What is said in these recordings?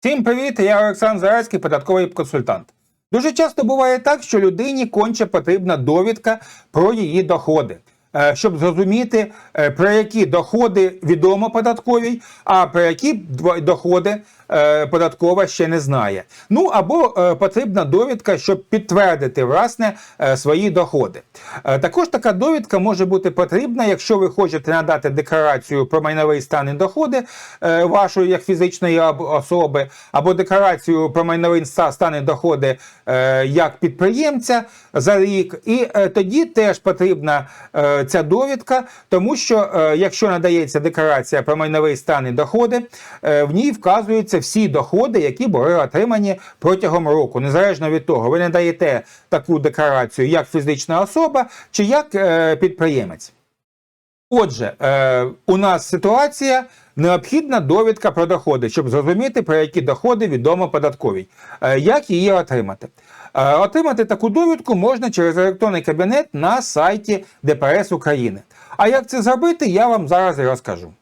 Всім привіт! Я Олександр Зарецький, податковий консультант. Дуже часто буває так, що людині конче потрібна довідка про її доходи, щоб зрозуміти, е, про які доходи відомо податковій, а про які доходи е, податкова ще не знає. Ну або е, потрібна довідка, щоб підтвердити власне е, свої доходи. Е, Також така довідка може бути потрібна, якщо ви хочете надати декларацію про майновий стан і доходи е, вашої як фізичної особи, або декларацію про майновий стан і доходи е, як підприємця за рік. І е, тоді теж потрібна е, ця довідка, тому що е, якщо надається декларація про майновий стан і доходи, е, в ній вказуються всі доходи, які були отримані протягом року, незалежно від того, ви надаєте таку декларацію як фізична особа чи як е, підприємець. Отже, у нас ситуація необхідна довідка про доходи, щоб зрозуміти, про які доходи відомо податковій. Е, як її отримати? Е, отримати таку довідку можна через електронний кабінет на сайті ДПС України. А як це зробити, я вам зараз і розкажу.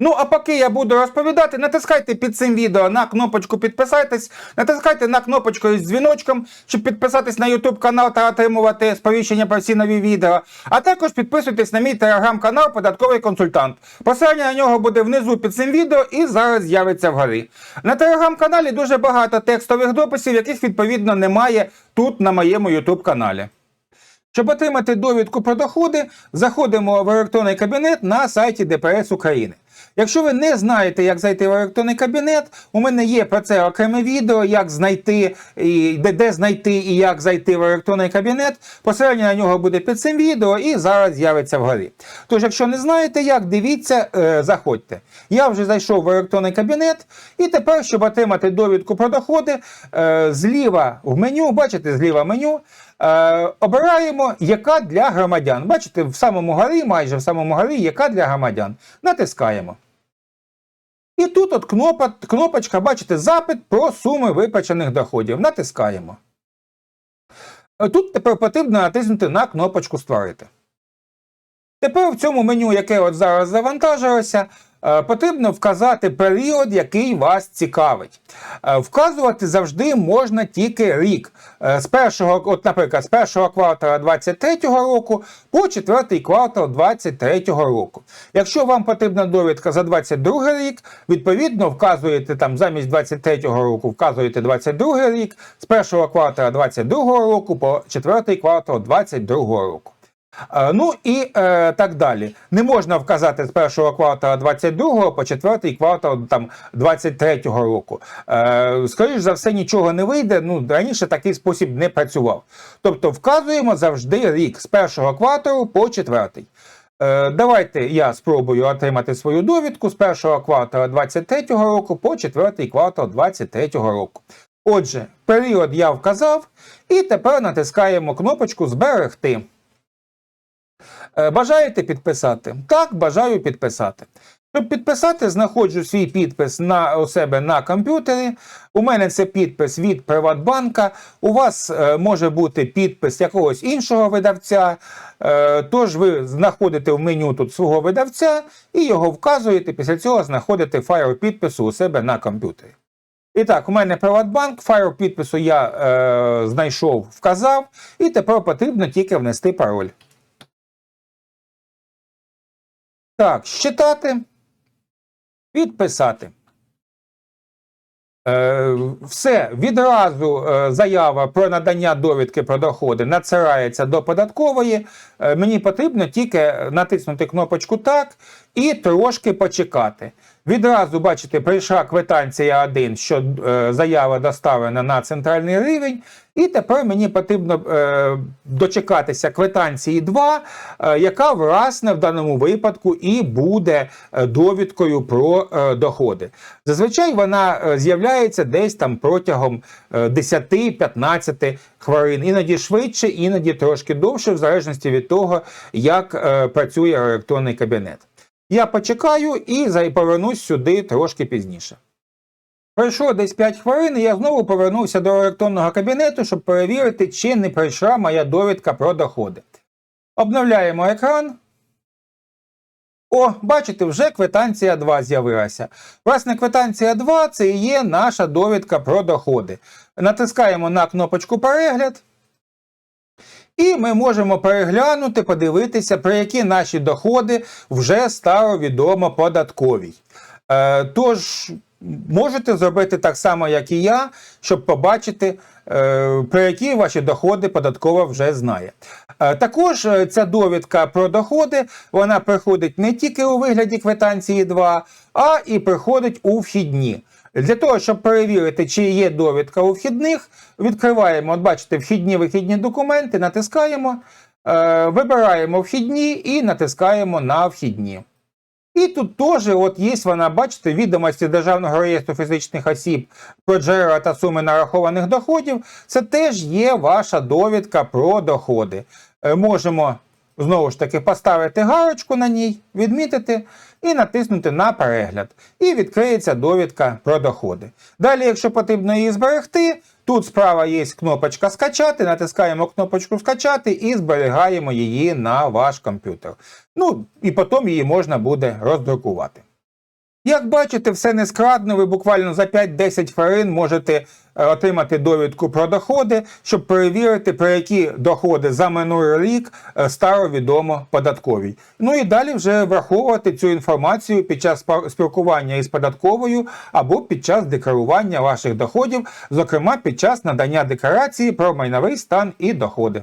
Ну, а поки я буду розповідати, натискайте під цим відео на кнопочку підписайтесь, натискайте на кнопочку із дзвіночком, щоб підписатись на YouTube канал та отримувати сповіщення про всі нові відео. А також підписуйтесь на мій телеграм-канал Податковий консультант. Посилання на нього буде внизу під цим відео і зараз з'явиться вгорі. На телеграм-каналі дуже багато текстових дописів, яких відповідно немає тут на моєму YouTube каналі. Щоб отримати довідку про доходи, заходимо в електронний кабінет на сайті ДПС України. Якщо ви не знаєте, як зайти в електронний кабінет, у мене є про це окреме відео, як знайти і де, де знайти і як зайти в електронний кабінет. Посилання на нього буде під цим відео і зараз з'явиться вгорі. Тож, якщо не знаєте, як дивіться, е, заходьте. Я вже зайшов в електронний кабінет, і тепер, щоб отримати довідку про доходи, е, зліва в меню, бачите, зліва меню. Е, обираємо, яка для громадян. Бачите, в самому горі, майже в самому горі, яка для громадян. Натискаємо. І тут от кнопочка, бачите, запит про суми виплачених доходів. Натискаємо. Е, Тут тепер потрібно натиснути на кнопочку Створити. Тепер в цьому меню, яке от зараз завантажилося, потрібно вказати період, який вас цікавить. Е, Вказувати завжди можна тільки рік. Е, З першого, от, наприклад, з першого квартала 2023 року по четвертий квартал 2023 року. Якщо вам потрібна довідка за 2022 рік, відповідно вказуєте там замість 2023 року, вказуєте 2022 рік, з першого квартала 2022 року по четвертий квартал 2022 року. Е, Ну і е, так далі. Не можна вказати з першого квартала 22 по четвертий квартал там 23 року. Е, скоріш за все, нічого не вийде. Ну раніше такий спосіб не працював. Тобто вказуємо завжди рік з першого кварталу по четвертий. Е, давайте я спробую отримати свою довідку з першого квартала 23 року по четвертий квартал 23 року. Отже, період я вказав, і тепер натискаємо кнопочку Зберегти. Е, Бажаєте підписати? Так, бажаю підписати. Щоб підписати, знаходжу свій підпис на у себе на комп'ютері. У мене це підпис від Приватбанка. У вас е, може бути підпис якогось іншого видавця. Е, тож ви знаходите в меню тут свого видавця і його вказуєте. Після цього знаходите файл підпису у себе на комп'ютері. І так, у мене Приватбанк, файл підпису я е, знайшов, вказав, і тепер потрібно тільки внести пароль. Так, считати, підписати. Е, все, відразу е, заява про надання довідки про доходи надсирається до податкової. Е, мені потрібно тільки натиснути кнопочку Так і трошки почекати. Відразу, бачите, прийшла квитанція 1, що е, заява доставлена на центральний рівень. І тепер мені потрібно е, дочекатися квитанції 2, е, яка, власне, в даному випадку і буде е, довідкою про е, доходи. Зазвичай вона е, з'являється десь там протягом е, 10-15 хвилин, іноді швидше, іноді трошки довше, в залежності від того, як е, працює електронний кабінет. Я почекаю і повернусь сюди трошки пізніше. Пройшло десь 5 хвилин, і я знову повернувся до електронного кабінету, щоб перевірити, чи не прийшла моя довідка про доходи. Обновляємо екран. О, бачите, вже квитанція 2 з'явилася. Власне, квитанція 2 це і є наша довідка про доходи. Натискаємо на кнопочку перегляд. І ми можемо переглянути, подивитися, про які наші доходи вже стало відомо податковій. Е, тож можете зробити так само, як і я, щоб побачити, е, про які ваші доходи податкова вже знає. Е, також е, ця довідка про доходи вона приходить не тільки у вигляді квитанції 2, а і приходить у вхідні. Для того, щоб перевірити, чи є довідка у вхідних, відкриваємо, от бачите, вхідні вихідні документи, натискаємо, е, вибираємо вхідні і натискаємо на вхідні. І тут теж от є вона, бачите, відомості Державного реєстру фізичних осіб про джерела та суми нарахованих доходів. Це теж є ваша довідка про доходи. Е, Можемо знову ж таки поставити галочку на ній, відмітити і натиснути на перегляд. І відкриється довідка про доходи. Далі, якщо потрібно її зберегти, тут справа є кнопочка скачати, натискаємо кнопочку скачати і зберігаємо її на ваш комп'ютер. Ну і потім її можна буде роздрукувати. Як бачите, все нескладно, ви буквально за 5-10 хвилин можете е, отримати довідку про доходи, щоб перевірити, про які доходи за минулий рік е, стало відомо податковій. Ну і далі вже враховувати цю інформацію під час спілкування із податковою або під час декларування ваших доходів, зокрема під час надання декларації про майновий стан і доходи.